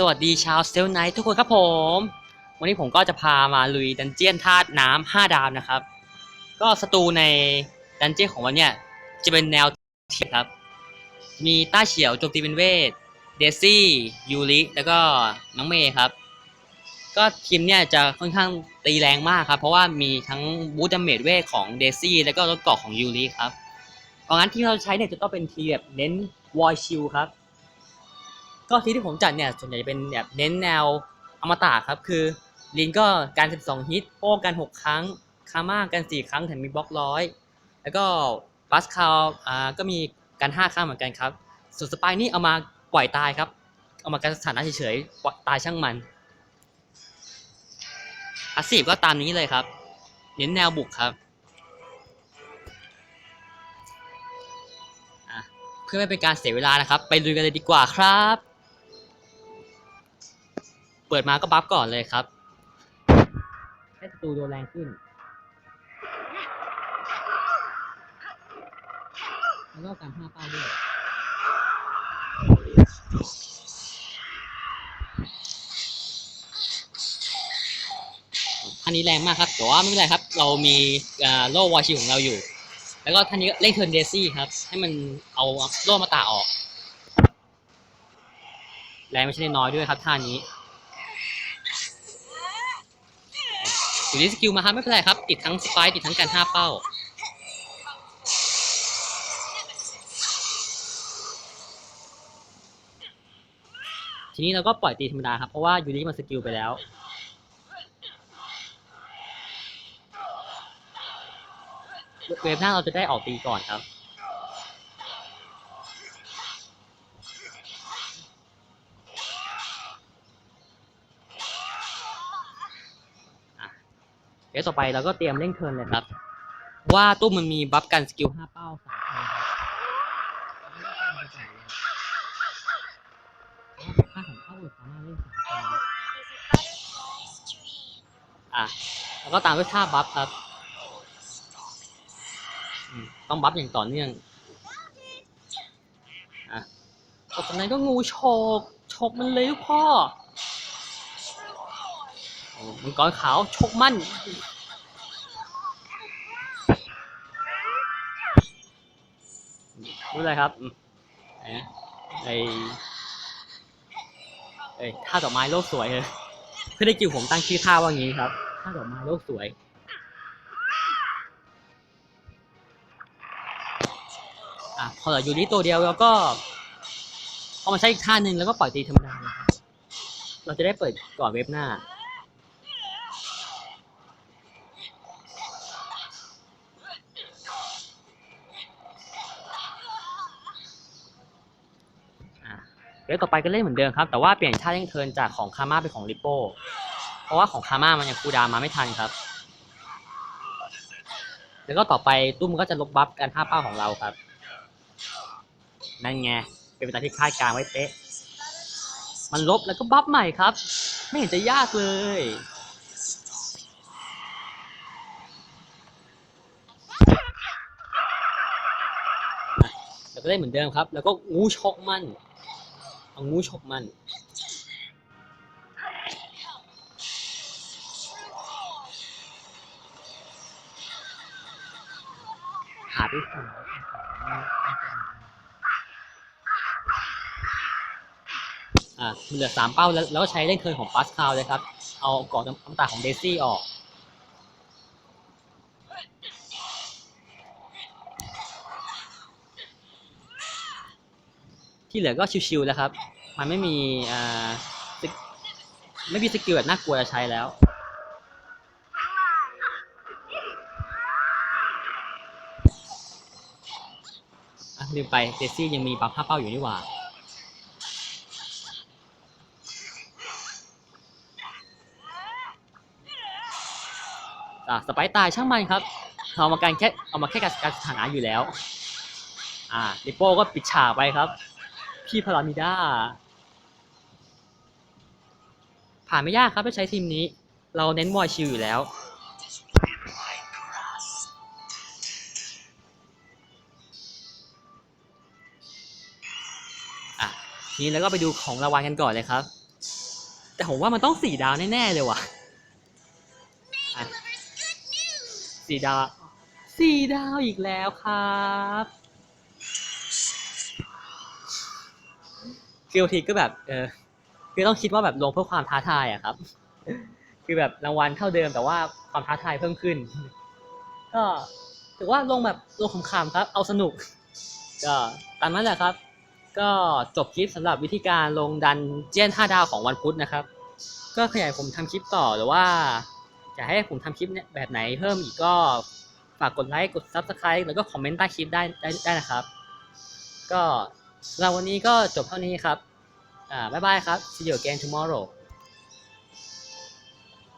สวัสดีชาวเซลไนท์ทุกคนครับผม วันนี้ผมก็จะพามาลุยดันเจียนธาตุน้ำ5ดาวนะครับ ก็สตูในดันเจียนของวันเนี้ยจะเป็นแนวทีครับ มีต้าเฉียวโจมตีเป็นเวท เดซี่ยูริแล้วก็น้องเมย์ครับ ก็ทีมเนี่ยจะค่อนข้างตีแรงมากครับ เพราะว่ามีทั้งบูตดาเมจเวทของเดซี่แล้วก็รถเกราะของยูริครับเพราะงั้นที่เราใช้เนี่ยจะต้องเป็นทีมแบบเน้นวอยชิลครับ ก็ทีที่ผมจัดเนี่ยส่วนใหญ่จะเป็นแบบเน้นแนวอมตะครับคือลินก็การ 12 ฮิตโป้กัน 6 ครั้งคาม่ากัน 4 ครั้งแถมมีบล็อกร้อยแล้วก็บัสคาลอ่าก็มีกัน5ครั้งเหมือนกันครับ ส่วนสปายนี่เอามาปล่อยตายครับ เอามาการสถานะเฉยๆปล่อยตายช่างมันอาสีก็ตามนี้เลยครับ เน้นแนวบุกครับเพื่อไม่เป็นการเสียเวลานะครับ ไปลุยกันเลยดีกว่าครับ เปิดมาก็บัฟก่อนเลยครับ ให้ศัตรูโดนแรงขึ้น แล้วก็การห้าเป้าด้วยท่านนี้แรงมากครับ แต่ว่าไม่เป็นไรครับ เรามีโล่วอชิของเราอยู่ แล้วก็ท่านนี้เล่นเทิร์นเดซี่ครับ ให้มันเอาโล่มาตาออก แรงไม่ใช่น้อยด้วยครับท่านี้ อยู่ที่สกิลมาครับไม่เป็นไรครับ ติดทั้งสไปติดทั้งการห้าเป้า ทีนี้เราก็ปล่อยตีธรรมดาครับ เพราะว่ายูริมันสกิลไปแล้วเวฟหน้าเราจะได้ออกตีก่อนครับ เดี๋ยวต่อไปเราก็เตรียมเร่งเทิร์นเลยครับ ว่าตู้มันมีบัฟกันสกิลห้าเป้าสามเทิร์นครับค่าของเข้าเลยสามารถเล่นสามเทิร์นอะแล้วก็ตามด้วยท่าบัฟครับอืมต้องบัฟอย่างต่อเนื่องอะต่อจากนั้นก็งูโฉกฉกมันเลยลูกพ่อโอ้ มังกรขาวชกมั่นรู้อะไรครับไหนไอเอ้ยท่าดอกไม้โลกสวยเลยเพื่อได้กิวผมตั้งชื่อท่าว่างี้ครับท่าดอกไม้โลกสวยอะพอเหลือยู่นี่ตัวเดียวแล้วก็พอมาใช้อีกท่าหนึ่งแล้วก็ปล่อยตีธรรมดาเลยครับเราจะได้เปิดก่อนเว็บหน้า เดี๋ยวต่อไปก็เล่นเหมือนเดิมครับ แต่ว่าเปลี่ยนท่าเล่นเทิร์นจากของคาม่าเป็นของริปโป้เพราะว่าของคาม่ามันยังคูดามาไม่ทันครับ แล้วก็ต่อไปตุ้มก็จะลบบัฟการท่าเป้าของเราครับ นั่นไง เป็นไปตามที่คาดการไว้เป๊ะ มันลบแล้วก็บัฟใหม่ครับ ไม่เห็นจะยากเลยแล้วก็เล่นเหมือนเดิมครับ แล้วก็งูชกมัน เอางูชกมันหาด้วยกันอ่าเหลือสามเป้าแล้วแล้วใช้เล่นเคิร์นของปาสคาลเลยครับ เอาเกาะน้ำตาของเดซี่ออก ที่เหลือก็ชิวๆแล้วครับ มันไม่มีอ่าไม่มีสกิลแบบน่ากลัวจะใช้แล้วลืมไปเดซี่ยังมีปั๊มห้าเป้าอยู่นี่หว่าอะสไปร์ตายช่างมันครับเอามาการแค่เอามาแค่การการสถานะอยู่แล้ว อ่าลิโป้ก็ปิดฉากไปครับ พี่พารามิด้าผ่านไม่ยากครับถ้าใช้ทีมนี้ เราเน้นวอยชิลอยู่แล้ว อะทีนี้แล้วก็ไปดูของรางวัลกันก่อนเลยครับ แต่ผมว่ามันต้องสี่ดาวแน่ ๆ เลยว่ะสี่ดาวสี่ดาวอีกแล้วครับ คือบางทีก็แบบเออคือต้องคิดว่าแบบลงเพื่อความท้าทายอะครับ คือแบบรางวัลเท่าเดิมแต่ว่าความท้าทายเพิ่มขึ้น ก็ถือว่าลงแบบลงขำๆครับ เอาสนุก ก็ตามนั้นแหละครับ ก็จบคลิปสำหรับวิธีการลงดันเจียน5ดาวของวันพุธนะครับ ก็ขยายผมทำคลิปต่อหรือว่าอยากให้ผมทำคลิปแบบไหนเพิ่มอีกก็ฝากกดไลค์กด Subscribe แล้วก็คอมเมนต์ใต้คลิปได้ได้ได้นะครับ ก็สำหรับวันนี้ก็จบเท่านี้ครับ อ่าบ๊ายบายครับ see you again tomorrow